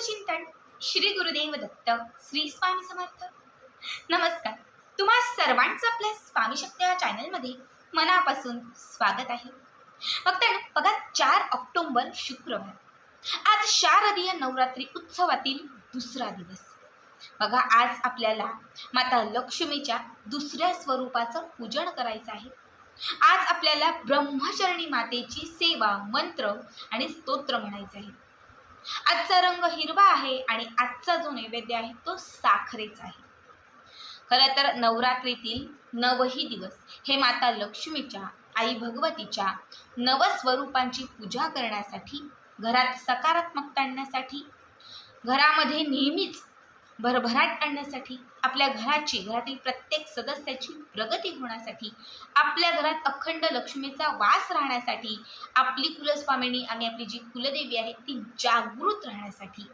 चिंतन श्री गुरुदेव दत्त श्री स्वामी समर्थ. नमस्कार. तुम्हा सर्वांचं आपल्या स्वामी शक्ती या चॅनलमध्ये मनापासून स्वागत आहे. फक्त बघा चार ऑक्टोंबर शुक्रवार. आज शारदीय नवरात्री उत्सवातील दुसरा दिवस. बघा आज आपल्याला माता लक्ष्मीच्या दुसऱ्या स्वरूपाचं पूजन करायचं आहे. आज आपल्याला ब्रह्मचरणी मातेची सेवा मंत्र आणि स्तोत्र म्हणायचं आहे. आजचा रंग हिरवा आहे आणि आजचा जो नैवेद्य आहे तो साखरेचा आहे. खरं तर नवरात्रीतील नवही दिवस हे माता लक्ष्मीच्या आई भगवतीच्या नवस्वरूपांची पूजा करण्यासाठी घरात सकारात्मकता आणण्यासाठी घरामध्ये नेहमीच भरभराट आणण्यासाठी आपल्या घराची घरातील प्रत्येक सदस्याची प्रगती होण्यासाठी आपल्या घरात अखंड लक्ष्मीचा वास राहण्यासाठी आपली कुलस्वामिनी आणि आपली जी कुलदेवी आहे ती जागृत राहण्यासाठी.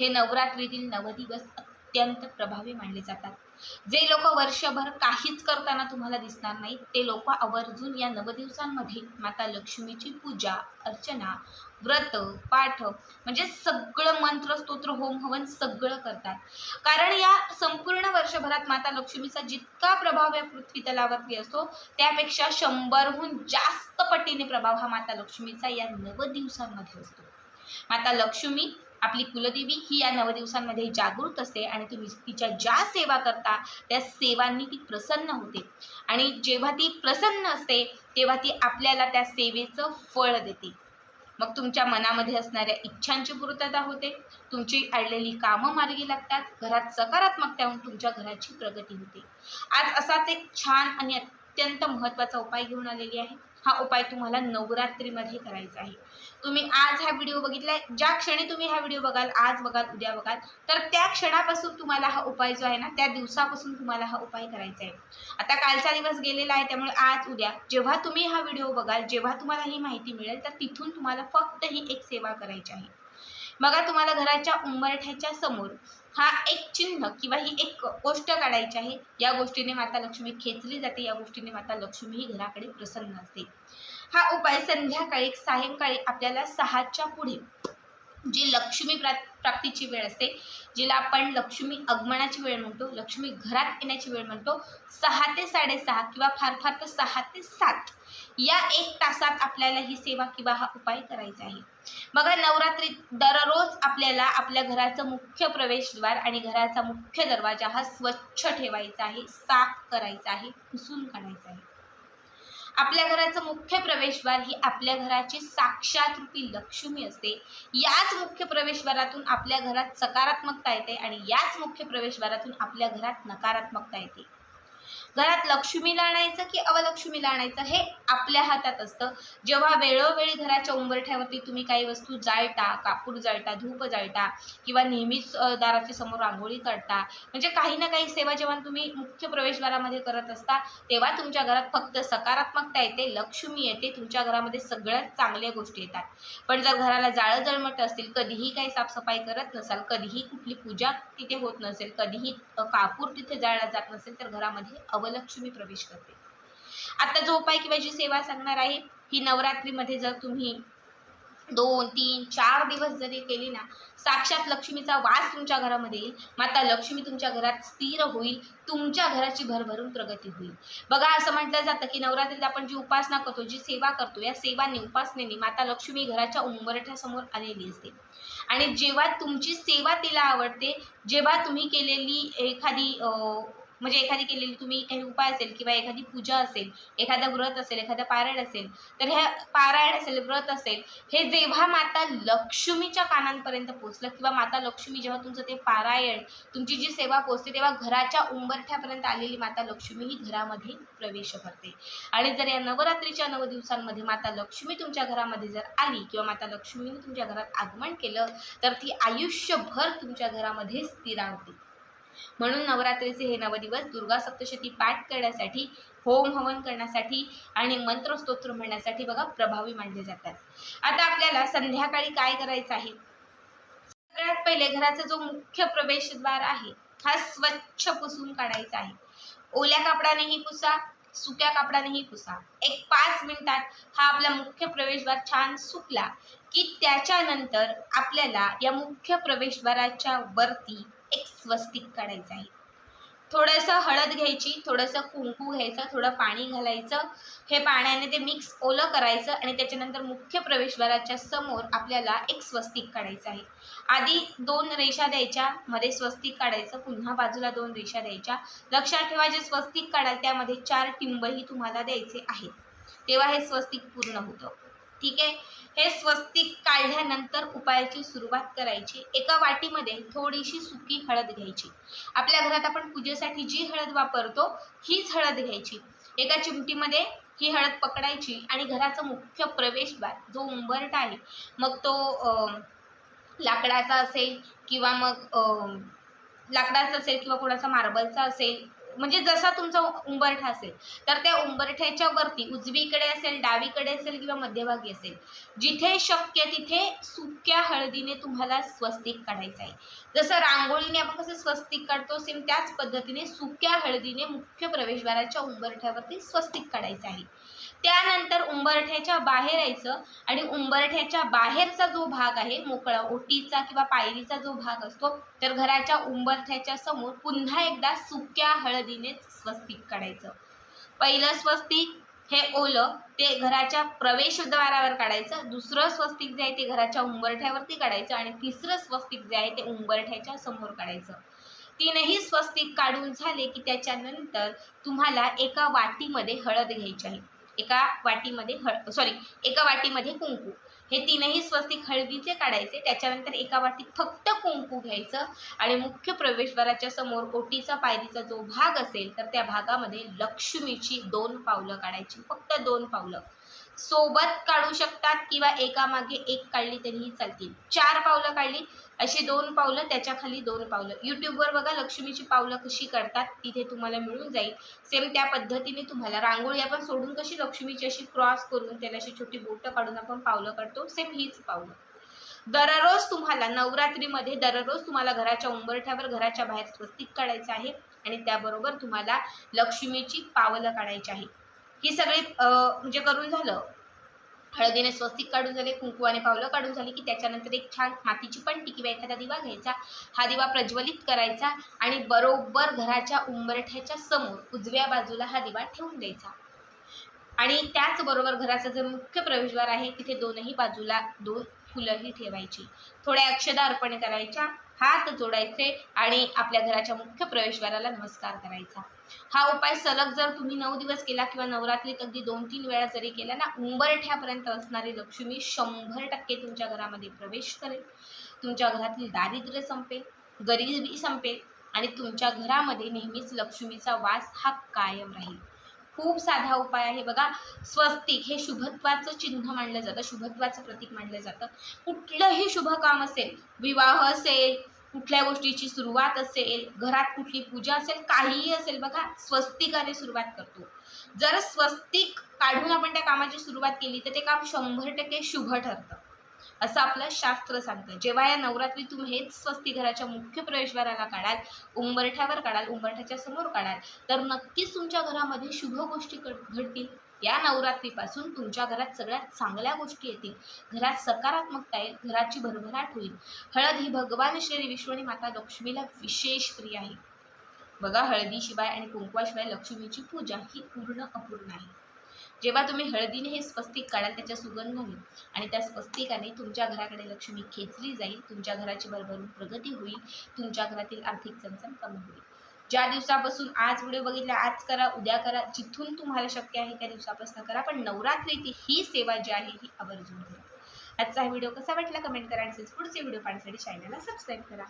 हे नवरात्रीतील नवदिवस अत्यंत प्रभावी मानले जातात. जे लोक वर्षभर काहीच करताना तुम्हाला दिसणार नाही ते लोक आवर्जून या नवदिवसांमध्ये माता लक्ष्मीची पूजा अर्चना व्रत पाठ म्हणजे सगळं मंत्र स्तोत्र होम हवन सगळं करतात. कारण या संपूर्ण वर्षभरात माता लक्ष्मीचा जितका प्रभाव या पृथ्वी तलावरती असतो त्यापेक्षा शंभरहून जास्त पटीने प्रभाव हा माता लक्ष्मीचा या नवदिवसांमध्ये असतो. माता लक्ष्मी आपली कुलदेवी ही या नवदिवसांमध्ये जागृत असते आणि तुम्ही तिच्या ज्या सेवा करता त्या सेवांनी ती प्रसन्न होते. आणि जेव्हा ती प्रसन्न असते तेव्हा ती आपल्याला त्या सेवेचं फळ देते. मग तुमच्या मनामध्ये असणाऱ्या इच्छांची पूर्तता होते. तुमची अडलेली कामं मार्गी लागतात. घरात सकारात्मकता होऊन तुमच्या घराची प्रगती होते. आज असाच एक छान आणि अत्यंत महत्त्वाचा उपाय घेऊन आलेली आहे. हा उपाय तुम्हाला नवरात्रीमध्ये करायचा आहे. तुम्ही आज हा व्हिडिओ बघितलाय. ज्या क्षणी तुम्ही हा व्हिडिओ बघाल आज बघाल उद्या बघाल तर त्या क्षणापासून तुम्हाला हा उपाय जो आहे ना त्या दिवसापासून तुम्हाला हा उपाय करायचा आहे. आता कालचा दिवस गेलेला आहे त्यामुळे आज उद्या जेव्हा तुम्ही हा व्हिडिओ बघाल जेव्हा तुम्हाला ही माहिती मिळेल तर तिथून तुम्हाला फक्त ही एक सेवा करायची आहे. बघा तुम्हाला घराच्या उंबरठ्याच्या समोर हा एक चिन्ह किंवा ही एक गोष्ट काढायची आहे. या गोष्टीने माता लक्ष्मी खेचली जाते या गोष्टीने माता लक्ष्मी ही घराकडे प्रसन्न असते. हा उपाय संध्याकाळी सायंकाळी आपल्याला सहाच्या पुढे जी लक्ष्मी प्रा प्राप्तीची वेळ असते जिला आपण लक्ष्मी आगमनाची वेळ म्हणतो लक्ष्मी घरात येण्याची वेळ म्हणतो सहा ते साडेसहा किंवा फार फार तर सहा ते सात या एक तासात आपल्याला ही सेवा किंवा हा उपाय करायचा आहे. बघा नवरात्री दररोज आपल्याला आपल्या घराचं मुख्य प्रवेशद्वार आणि घराचा मुख्य दरवाजा हा स्वच्छ ठेवायचा आहे साफ करायचा आहे पुसून काढायचा आहे. आपल्या घराचं मुख्य प्रवेशद्वार ही आपल्या घराची साक्षात रूपी लक्ष्मी असते. याच मुख्य प्रवेशद्वारातून आपल्या घरात सकारात्मकता येते आणि याच मुख्य प्रवेशद्वारातून आपल्या घरात नकारात्मकता येते. घरात लक्ष्मीला आणायचं की अवलक्ष्मीला आणायचं हे आपल्या हातात असतं. जेव्हा वेळोवेळी घराच्या उंबरठ्यावरती तुम्ही काही वस्तू जाळता कापूर जाळता धूप जाळता किंवा नेहमीच दाराच्या समोर रांगोळी काढता म्हणजे काही ना काही सेवा जेव्हा तुम्ही मुख्य प्रवेशद्वारामध्ये करत असता तेव्हा तुमच्या घरात फक्त सकारात्मकता येते लक्ष्मी येते तुमच्या घरामध्ये सगळ्यात चांगल्या गोष्टी येतात. पण जर घराला जाळं जळमट असतील कधीही काही साफसफाई करत नसाल कधीही कुठली पूजा तिथे होत नसेल कधीही कापूर तिथे जाळला जात नसेल तर घरामध्ये अव नवलक्ष्मी प्रवेश करते. आता जो उपाय किंवा जी सेवा सांगणार आहे ही नवरात्रीमध्ये जर तुम्ही दोन तीन चार दिवस जरी केली ना साक्षात लक्ष्मीचा वास तुमच्या घरामध्ये येईल. माता लक्ष्मी तुमच्या घरात स्थिर होईल तुमच्या घराची भरभरून प्रगती होईल. बघा असं म्हटलं जातं की नवरात्रीत आपण जी उपासना करतो जी सेवा करतो या सेवांनी उपासनेने माता लक्ष्मी घराच्या उंबरठ्यासमोर आलेली असते. आणि जेव्हा तुमची सेवा तिला आवडते जेव्हा तुम्ही केलेली एखादी म्हणजे एखादी केलेली तुम्ही काही उपाय असेल किंवा एखादी पूजा असेल एखादं व्रत असेल एखादं पारायण असेल तर ह्या पारायण असेल व्रत असेल हे जेव्हा माता लक्ष्मीच्या कानांपर्यंत पोचलं किंवा माता लक्ष्मी जेव्हा तुमचं ते पारायण तुमची जी सेवा पोचते तेव्हा घराच्या उंबरठ्यापर्यंत आलेली माता लक्ष्मी ही घरामध्ये प्रवेश करते. आणि जर या नवरात्रीच्या नऊ दिवसांमध्ये माता लक्ष्मी तुमच्या घरामध्ये जर आली किंवा माता लक्ष्मीने तुमच्या घरात आगमन केलं तर ती आयुष्यभर तुमच्या घरामध्ये स्थिरावते. म्हणून नवरात्रीचे हे नवदिवस दुर्गा सप्तशती पाठ करण्यासाठी होम हवन करण्यासाठी आणि मंत्रस्तोत्र म्हणण्यासाठी बघा प्रभावी मानले जातात. आता आपल्याला संध्याकाळी काय करायचं आहे? सगळ्यात पहिले घराचा जो मुख्य प्रवेशद्वार आहे हा स्वच्छ पुसून काढायचा आहे. ओल्या कापडानेही पुसा सुक्या कापडानेही पुसा. एक पाच मिनिटात हा आपला मुख्य प्रवेशद्वार छान सुकला की त्याच्यानंतर आपल्याला या मुख्य प्रवेशद्वाराच्या वरती एक स्वस्तिक काढायचं आहे. थोडंसं हळद घ्यायची थोडंसं कुंकू घ्यायचं थोडं पाणी घालायचं. हे पाण्याने ते मिक्स ओलं करायचं आणि त्याच्यानंतर मुख्य प्रवेशद्वाराच्या समोर आपल्याला एक स्वस्तिक काढायचं आहे. आधी दोन रेषा द्यायच्या मध्ये स्वस्तिक काढायचं पुन्हा बाजूला दोन रेषा द्यायच्या. लक्षात ठेवा जे स्वस्तिक काढाल त्यामध्ये चार टिंबही तुम्हाला द्यायचे आहेत. तेव्हा हे स्वस्तिक पूर्ण होतं. ठीक आहे? हे स्वस्तिक काढल्यानंतर उपायाची सुरुवात करायची. एका वाटीमध्ये थोडीशी सुकी हळद घ्यायची. आपल्या घरात आपण पूजेसाठी जी हळद वापरतो हीच हळद घ्यायची. एका चिमटीमध्ये ही हळद पकडायची आणि घराचं मुख्य प्रवेशद्वार जो उंबरटा आहे मग तो लाकडाचा असेल किंवा मग लाकडाचा असेल किंवा कोणाचा मार्बलचा असेल म्हणजे जसा तुमचा उंबरठा असेल तर त्या उंबरठ्याच्या वरती उजवीकडे असेल डावीकडे असेल किंवा मध्यभागी असेल जिथे शक्य तिथे सुक्या हळदीने तुम्हाला स्वस्तिक काढायचं आहे. जसं रांगोळीने आपण कसं स्वस्तिक काढतो सेम त्याच पद्धतीने सुक्या हळदीने मुख्य प्रवेशद्वाराच्या उंबरठ्यावरती स्वस्तिक काढायचं आहे. त्यानंतर उंबरठ्याच्या बाहेर यायचं आणि उंबरठ्याच्या बाहेरचा जो भाग आहे मोकळा ओटीचा किंवा पायरीचा जो भाग असतो तर घराच्या उंबरठ्याच्या समोर पुन्हा एकदा सुक्या हळदीनेच स्वस्तिक काढायचं. पहिलं स्वस्तिक हे ओलं ते घराच्या प्रवेशद्वारावर काढायचं. दुसरं स्वस्तिक जे आहे ते घराच्या उंबरठ्यावरती काढायचं आणि तिसरं स्वस्तिक जे आहे ते उंबरठ्याच्या समोर काढायचं. तीनही स्वस्तिक काढून झाले की त्याच्यानंतर तुम्हाला एका वाटीमध्ये हळद घ्यायची आहे. एका वाटीमध्ये हळ सॉरी एका वाटीमध्ये कुंकू. हे तीनही स्वस्तिक हळदीचे काढायचे त्याच्यानंतर एका वाटीत फक्त कुंकू घ्यायचं आणि मुख्य प्रवेशद्वाराच्या समोर ओटीचा पायरीचा जो भाग असेल तर त्या भागामध्ये लक्ष्मीची दोन पावलं काढायची फक्त दोन पावलं. सोबत काढू शकतात किंवा एकामागे एक काढली तरीही चालतील. चार पावलं काढली अशी दोन पावलं त्याच्याखाली दोन पावलं. यूट्यूबवर बघा लक्ष्मीची पावलं कशी करतात तिथे तुम्हाला मिळून जाईल. सेम त्या पद्धतीने तुम्हाला रांगोळी आपण सोडून कशी लक्ष्मीची अशी क्रॉस करून त्याला अशी छोटी बोटं काढून आपण पावलं काढतो सेम हीच पावलं. दररोज तुम्हाला नवरात्रीमध्ये दररोज तुम्हाला घराच्या उंबरठ्यावर घराच्या बाहेर स्वस्तिक काढायचं आहे आणि त्याबरोबर तुम्हाला लक्ष्मीची पावलं काढायची आहे. ही सगळी म्हणजे करून झालं. हळदीने स्वस्तिक काढून झाले कुंकुवाने पावलं काढून झाली की त्याच्यानंतर एक छान मातीची पणती किंवा एखादा दिवा घ्यायचा. हा दिवा प्रज्वलित करायचा आणि बरोबर घराच्या उंबरठ्याच्या समोर उजव्या बाजूला हा दिवा ठेवून द्यायचा. आणि त्याचबरोबर घराचा जो मुख्य प्रवेशद्वार आहे तिथे दोनही बाजूला दोन फुलंही ठेवायची. थोड्या अक्षदा अर्पण करायच्या. हात जोडायचे आणि आपल्या घराच्या मुख्य प्रवेशद्वाराला नमस्कार करायचा. हा उपाय सलग जर तुम्ही नऊ दिवस केला किंवा नवरात्रीत अगदी दोन तीन वेळा जरी केला ना उंबरठ्यापर्यंत असणारी लक्ष्मी शंभर टक्के तुमच्या घरामध्ये प्रवेश करेल. तुमच्या घरातील दारिद्र्य संपेल गरिबी संपेल आणि तुमच्या घरामध्ये नेहमीच लक्ष्मीचा वास हा कायम राहील. खूप साधा उपाय आहे. बघा स्वस्तिक हे शुभत्वाचं चिन्ह मानलं जातं शुभत्वाचं प्रतीक मानलं जातं. कुठलंही शुभ काम असेल विवाह असेल कुठल्या गोष्टीची सुरुवात असेल घरात कुठली पूजा असेल काहीही असेल बघा स्वस्तिकाने सुरुवात करतो. जर स्वस्तिक काढून आपण त्या कामाची सुरुवात केली तर ते काम शंभर टक्के शुभ ठरतं. असं आपलं शास्त्र सांगतं. जेव्हा या नवरात्री तुम्ही हेच स्वस्ती घराच्या मुख्य प्रवेशद्वाराला काढाल उंबरठ्यावर काढाल उंबरठ्याच्या समोर काढाल तर नक्कीच तुमच्या घरामध्ये शुभ गोष्टी घडतील. या नवरात्रीपासून तुमच्या घरात सगळ्यात चांगल्या गोष्टी येतील. घरात सकारात्मकता येईल घराची भरभराट होईल. हळद ही भगवान श्री विश्वणी माता लक्ष्मीला विशेष प्रिय आहे. बघा हळदीशिवाय आणि कुंकवाशिवाय लक्ष्मीची पूजा ही पूर्ण अपूर्ण आहे. जेव्हा तुम्ही हळदीने हे स्वस्तिक काढाल त्याच्या सुगंधाने आणि त्या स्वस्तिकाने तुमच्या घराकडे लक्ष्मी खेचली जाईल तुमच्या घराची भरभरून प्रगती होईल तुमच्या घरातील आर्थिक चमचम कमी होईल. ज्या दिवसापासून आज व्हिडिओ बघितला आज करा उद्या करा जिथून तुम्हाला शक्य आहे त्या दिवसापासून करा पण नवरात्रीची ही सेवा जी आहे ही आवर्जून करा. आजचा हा व्हिडिओ कसा वाटला कमेंट करा आणि पुढचे व्हिडिओ पाहण्यासाठी चॅनलला सबस्क्राईब करा.